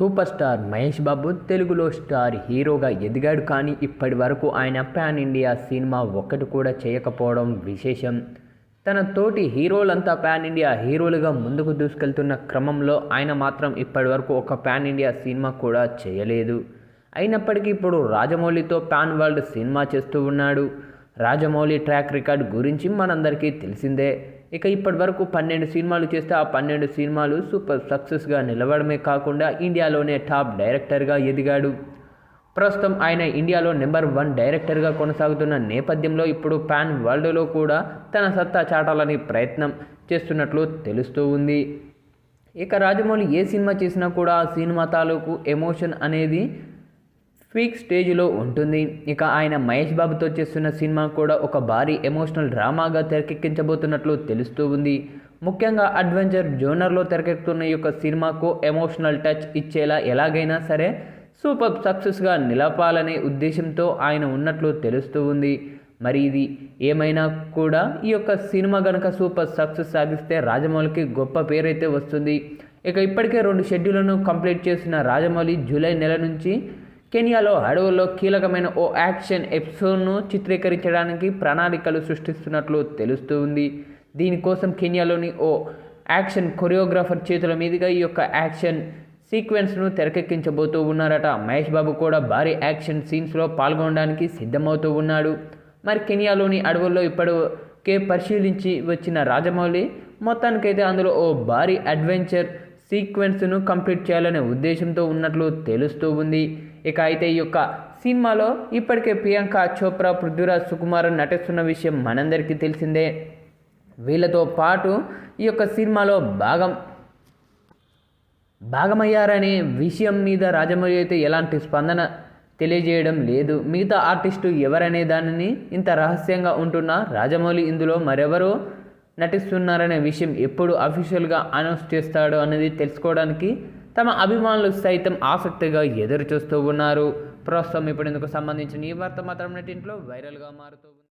Super star Mahesh Babu తెలుగులో star హీరోగా ఎదిగాడు కానీ ఇప్పటి వరకు ఆయన పాన్ ఇండియా సినిమా ఒక్కటి కూడా చేయకపోవడం విశేషం. తన తోటి హీరోలంతా పాన్ ఇండియా హీరోలుగా ముందుకు దూసుకెళ్తున్న క్రమంలో ఆయన మాత్రం ఇప్పటి వరకు ఒక పాన్ ఇండియా సినిమా కూడా చేయలేదు. అయినప్పటికీ ఇప్పుడు రాజమౌళితో పాన్ వరల్డ్ సినిమా చేస్తూ ఉన్నాడు. రాజమౌళి ట్రాక్ రికార్డ్ గురించి మనందరికీ తెలిసిందే. ఇక ఇప్పటి వరకు పన్నెండు సినిమాలు చేస్తే ఆ పన్నెండు సినిమాలు సూపర్ సక్సెస్గా నిలవడమే కాకుండా ఇండియాలోనే టాప్ డైరెక్టర్గా ఎదిగాడు. ప్రస్తుతం ఆయన ఇండియాలో నెంబర్ వన్ డైరెక్టర్గా కొనసాగుతున్న నేపథ్యంలో ఇప్పుడు పాన్ వరల్డ్లో కూడా తన సత్తా చాటాలని ప్రయత్నం చేస్తున్నట్లు తెలుస్తూ ఉంది. ఇక రాజమౌళి ఏ సినిమా చేసినా కూడా ఆ సినిమా తాలూకు ఎమోషన్ అనేది పీక్ స్టేజ్లో ఉంటుంది. ఇక ఆయన మహేష్ బాబుతో చేస్తున్న సినిమా కూడా ఒక భారీ ఎమోషనల్ డ్రామాగా తెరకెక్కించబోతున్నట్లు తెలుస్తూ ఉంది. ముఖ్యంగా అడ్వెంచర్ జోనర్లో తెరకెక్కుతున్న ఈ యొక్క సినిమాకు ఎమోషనల్ టచ్ ఇచ్చేలా ఎలాగైనా సరే సూపర్ సక్సెస్గా నిలపాలనే ఉద్దేశంతో ఆయన ఉన్నట్లు తెలుస్తూ ఉంది. మరి ఇది ఏమైనా కూడా ఈ యొక్క సినిమా కనుక సూపర్ సక్సెస్ సాధిస్తే రాజమౌళికి గొప్ప పేరైతే వస్తుంది. ఇక ఇప్పటికే రెండు షెడ్యూళ్ళను కంప్లీట్ చేసిన రాజమౌళి జూలై నెల నుంచి కెనియాలో అడవుల్లో కీలకమైన ఓ యాక్షన్ ఎపిసోడ్ను చిత్రీకరించడానికి ప్రణాళికలు సృష్టిస్తున్నట్లు తెలుస్తూ ఉంది. దీనికోసం కెనియాలోని ఓ యాక్షన్ కొరియోగ్రాఫర్ చేతుల మీదుగా ఈ యొక్క యాక్షన్ సీక్వెన్స్ను తెరకెక్కించబోతూ ఉన్నారట. మహేష్ బాబు కూడా భారీ యాక్షన్ సీన్స్లో పాల్గొనడానికి సిద్ధమవుతూ ఉన్నాడు. మరి కెనియాలోని అడవుల్లో ఇప్పటికే పరిశీలించి వచ్చిన రాజమౌళి మొత్తానికైతే అందులో ఓ భారీ అడ్వెంచర్ సీక్వెన్స్ను కంప్లీట్ చేయాలనే ఉద్దేశంతో ఉన్నట్లు తెలుస్తూ ఉంది. ఇక అయితే ఈ యొక్క సినిమాలో ఇప్పటికే ప్రియాంక చోప్రా పృథ్వీరాజ్ సుకుమారన్ నటిస్తున్న విషయం మనందరికీ తెలిసిందే. వీళ్ళతో పాటు ఈ యొక్క సినిమాలో భాగం భాగమయ్యారనే విషయం మీద రాజమౌళి అయితే ఎలాంటి స్పందన తెలియజేయడం లేదు. మిగతా ఆర్టిస్టు ఎవరనే దానిని ఇంత రహస్యంగా ఉంటున్న రాజమౌళి ఇందులో మరెవరో నటిస్తున్నారనే విషయం ఎప్పుడు అఫీషియల్గా అనౌన్స్ చేస్తాడో అనేది తెలుసుకోవడానికి తమ అభిమానులు సైతం ఆసక్తిగా ఎదురు చూస్తూ ఉన్నారు. ప్రస్తుతం ఇప్పుడు ఇందుకు సంబంధించిన ఈ వార్త మాత్రం నెట్టింట్లో వైరల్గా మారుతూ